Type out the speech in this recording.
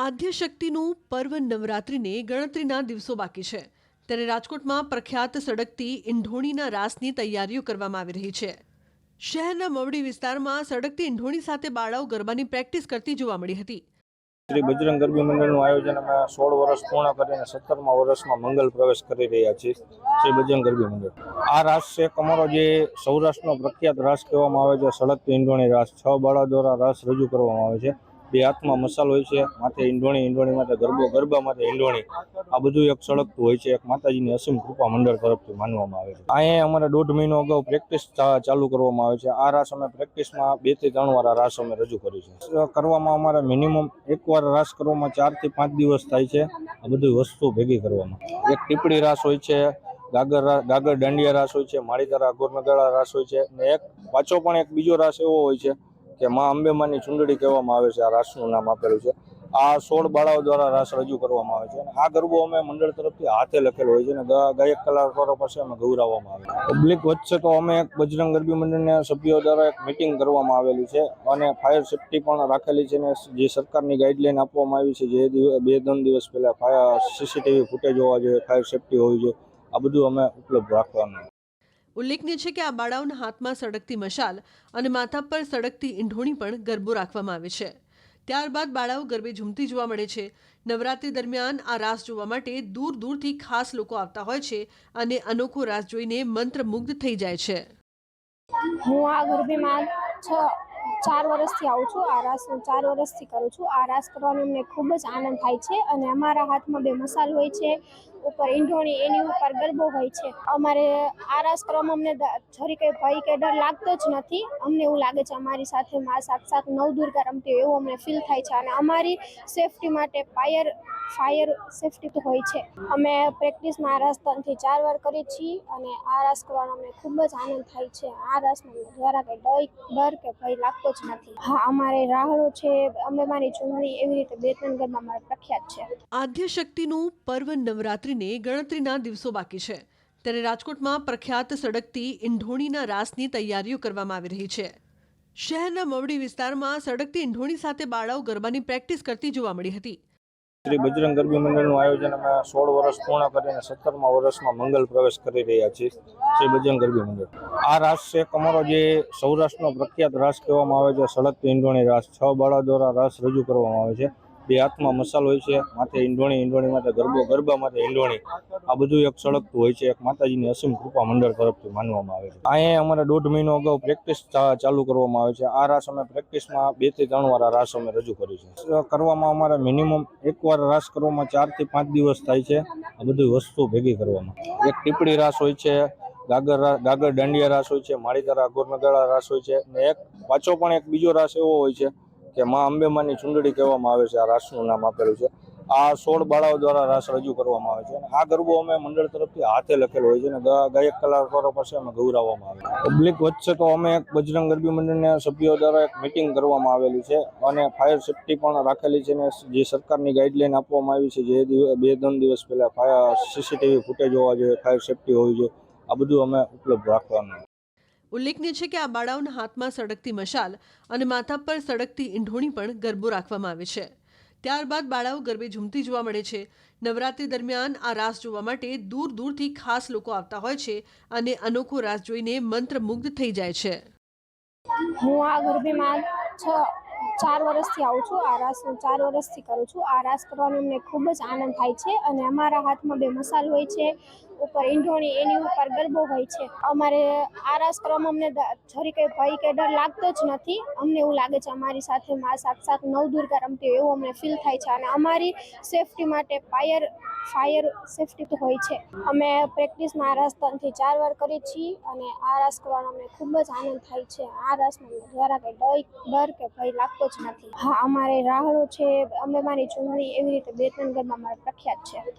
આદ્યશક્તિનું પર્વ નવરાત્રિને ગણતરીના દિવસો બાકી છે. ત્યારે રાજકોટમાં પ્રખ્યાત સડકતી ઇંઢોણીના રાસની તૈયારીઓ કરવામાં આવી રહી છે. શહેરના મવડી વિસ્તારમાં સડકતી ઇંઢોણી સાથે બાળાઓ ગરબાની પ્રેક્ટિસ કરતી જોવા મળી હતી. શ્રી બજરંગ ગરબી મંડળનું આયોજન અમે સોળ વર્ષ પૂર્ણ કરીને સત્તરમા વર્ષમાં મંગલ પ્રવેશ કરી રહ્યા છીએ શ્રી બજરંગ ગરબી મંડળ. આ રાસ છે અમારો જે સૌરાષ્ટ્રનો પ્રખ્યાત રાસ કહેવામાં આવે છે, સડકથી ઇંઢોણી રાસ. છ બાળા દ્વારા રાસ રજૂ કરવામાં આવે છે. બે હાથમાં મસાલ હોય છે, માથે ઈંડોણી ઈંડોણી માટે ગરબો, ગરબા માટે ઈંડોણી. આ બધું એક સળગતું હોય છે, એક માતાજીની અસીમ કૃપા મંડળ તરફથી માનવામાં આવે છે. અહીંયા અમારે દોઢ મહિનો અગાઉ પ્રેક્ટિસ ચાલુ કરવામાં આવે છે. આ રાસ અમે પ્રેક્ટિસમાં બેથી ત્રણ વાર રાસ અમે રજૂ કરી છે કરવામાં અમારે મિનિમમ એકવાર રાસ કરવામાં ચારથી પાંચ દિવસ થાય છે. આ બધી વસ્તુ ભેગી કરવામાં. એક ટીપડી રાસ હોય છે, ગાગર ગાગર દાંડિયા રાસ હોય છે, માળીધારા, ગોરનગાળા રાસ હોય છે, ને એક, પાછો પણ એક બીજો રાસ એવો હોય છે કે માં અંબેમાની ચુંદડી કહેવામાં આવે છે, આ રાસનું નામ આપેલું છે. આ સોળ બાળાઓ દ્વારા રાસ રજૂ કરવામાં આવે છે. અને આ ગરબો અમે મંડળ તરફથી હાથે લખેલો હોય છે અને ગાયક કલાકારો પાસે અમે ગૌરવવામાં આવે પબ્લિક વચ્ચે તો અમે એક બજરંગ ગરબી મંડળના સભ્યો દ્વારા એક મિટિંગ કરવામાં આવેલી છે અને ફાયર સેફટી પણ રાખેલી છે ને જે સરકારની ગાઈડલાઈન આપવામાં આવી છે જે બે ત્રણ દિવસ પહેલાં ફાયર સીસીટીવી ફૂટેજ હોવા જોઈએ ફાયર સેફટી હોવી જોઈએ, આ બધું અમે ઉપલબ્ધ રાખવાનું ઉલ્લેખનીય છે કે આ બાળાઓના હાથમાં સળગતી મશાલ અને માથા પર સળગતી ઈંઢોણી પણ ગરબો રાખવામાં આવે છે. ત્યારબાદ બાળાઓ ગરબે ઝૂમતી જોવા મળે છે. નવરાત્રી દરમિયાન આ રાસ જોવા માટે દૂર દૂરથી ખાસ લોકો આવતા હોય છે અને અનોખો રાસ જોઈને મંત્રમુગ્ધ થઈ જાય છે. હું આ ગરબીમાં ચાર વર્ષથી આવું છું, આ રાસ હું ચાર વર્ષથી કરું છું. આ રાસ કરવાનો અમને ખૂબ જ આનંદ થાય છે અને અમારા હાથમાં બે મસાલ હોય છે, ઉપર ઈંઢોણી, એની ઉપર ગરબો હોય છે. અમારે આ રાસ કરવામાં અમને જરી કંઈ ભય કે ડર લાગતો જ નથી. અમને એવું લાગે છે અમારી સાથે મા સાત સાત નવ દુર્ગા રમતી એવું અમને ફીલ થાય છે. અને અમારી સેફટી માટે ફાયર ફાયર સેફટી તો હોય છે. અમે પ્રેક્ટિસમાં આ રાસ ત્રણથી ચાર વાર કરી છીએ અને આ રાસ કરવાનો અમને ખૂબ જ આનંદ થાય છે. આ રાસમાં દ્વારા કંઈ ડર કે ભય લાગતો જ નથી. હા, અમારે રાહડો છે, અમે મારી ચૂંટણી એવી રીતે બે ત્રણ ગરબા મારા પ્રખ્યાત છે. આદ્યશક્તિનું પર્વ નવરાત્રિને ગણતરીના દિવસો બાકી છે. ત્યારે રાજકોટમાં પ્રખ્યાત સડકતી ઇંઢોણીના રાસની તૈયારીઓ કરવામાં આવી રહી છે. શહેરના મવડી વિસ્તારમાં સડકતી ઇંઢોણી સાથે બાળાઓ ગરબાની પ્રેક્ટિસ કરતી જોવા મળી હતી. શ્રી બજરંગ ગરબી મંડળનું આયોજન અમે સોળ વર્ષ પૂર્ણ કરીને સત્તરમા વર્ષમાં મંગલ પ્રવેશ કરી રહ્યા છીએ શ્રી બજરંગ ગરબી મંડળ. આ રાસ છે અમારો જે સૌરાષ્ટ્રનો પ્રખ્યાત રાસ કહેવામાં આવે છે, સળગતી ઈંડોણી રાસ. છ બાળા દ્વારા રાસ રજૂ કરવામાં આવે છે. બે હાથમાં મસાલ હોય છે, માથે ઈંડોણી ઈંડોણી માટે ગરબો, ગરબા માટે ઈંડોણી. આ બધું એક સળગતું હોય છે, એક માતાજીની અસીમ કૃપા મંડળ તરફથી માનવામાં આવે છે. અહીંયા અમારે દોઢ મહિનો અગાઉ પ્રેક્ટિસ ચાલુ કરવામાં આવે છે. આ રાસ અમે પ્રેક્ટિસમાં બેથી ત્રણ વાર રાસ અમે રજૂ કરી છે કરવામાં અમારે મિનિમમ એકવાર રાસ કરવામાં ચારથી પાંચ દિવસ થાય છે, આ બધી વસ્તુ ભેગી કરવામાં. એક ટીપડી રાસ હોય છે, ગાગર ગાગર દાંડિયા રાસ હોય છે, માળીધારા, ગોરનગાળા રાસ હોય છે અને એક, પાછો પણ એક બીજો રાસ એવો હોય છે કે માં અંબેમાની ચુંદડી કહેવામાં આવે છે, આ રાસનું નામ આપેલું છે. આ સોળ બાળાઓ દ્વારા રાસ રજૂ કરવામાં આવે છે અને આ ગરબો અમે મંડળ તરફથી હાથે લખેલો હોય છે અને ગાયક કલાકારો પાસે અમે ગૌરવવામાં આવે પબ્લિક વચ્ચે તો અમે એક બજરંગ ગરબી મંડળના સભ્યો દ્વારા એક મિટિંગ કરવામાં આવેલી છે અને ફાયર સેફટી પણ રાખેલી છે અને જે સરકારની ગાઈડલાઈન આપવામાં આવી છે, જે બે ત્રણ દિવસ પહેલાં ફાયર સીસીટીવી ફૂટેજ હોવા જોઈએ ફાયર સેફટી હોવી જોઈએ, આ બધું અમે ઉપલબ્ધ રાખવાનું ઉલ્લેખનીય છે કે આ બાળાઓના હાથમાં સળગતી મશાલ અને માથા પર સળગતી ઈંઢોણી પણ ગરબો રાખવામાં આવે છે. ત્યારબાદ બાળાઓ ગરબે ઝૂમતી જોવા મળે છે. નવરાત્રી દરમિયાન આ રાસ જોવા માટે દૂર દૂરથી ખાસ લોકો આવતા હોય છે અને અનોખો રાસ જોઈને મંત્રમુગ્ધ થઈ જાય છે. હું આ ગરબીમાં ચાર વર્ષથી આવું છું, આ રાસ હું ચાર વર્ષથી કરું છું. આ રાસ કરવાનો અમને ખૂબ જ આનંદ થાય છે અને અમારા હાથમાં બે મસાલ હોય છે, ઉપર ઈંઢોણી, એની ઉપર ગરબો હોય છે. અમારે આ રાસ કરવામાં અમને જરી કંઈ ભય કે ડર લાગતો જ નથી. અમને એવું લાગે છે અમારી સાથે, મા સાક્ષાત નવદુર્ગા રમતી હોય એવું અમને ફીલ થાય છે. અને અમારી સેફટી માટે ફાયર ફાયર સેફટી હોય છે. અમે પ્રેક્ટિસમાં આ રાસ ત્રણથી ચાર વાર કરી છીએ અને આ રાસ કરવાનો અમને ખૂબ જ આનંદ થાય છે. આ રાસમાં દ્વારા જરા ડર કે ભય લાગતો જ નથી. હા, અમારે રાહડો છે અમે મારી ચૂંટણી એવી રીતે બે ત્રણ ગરબા મારા પ્રખ્યાત છે.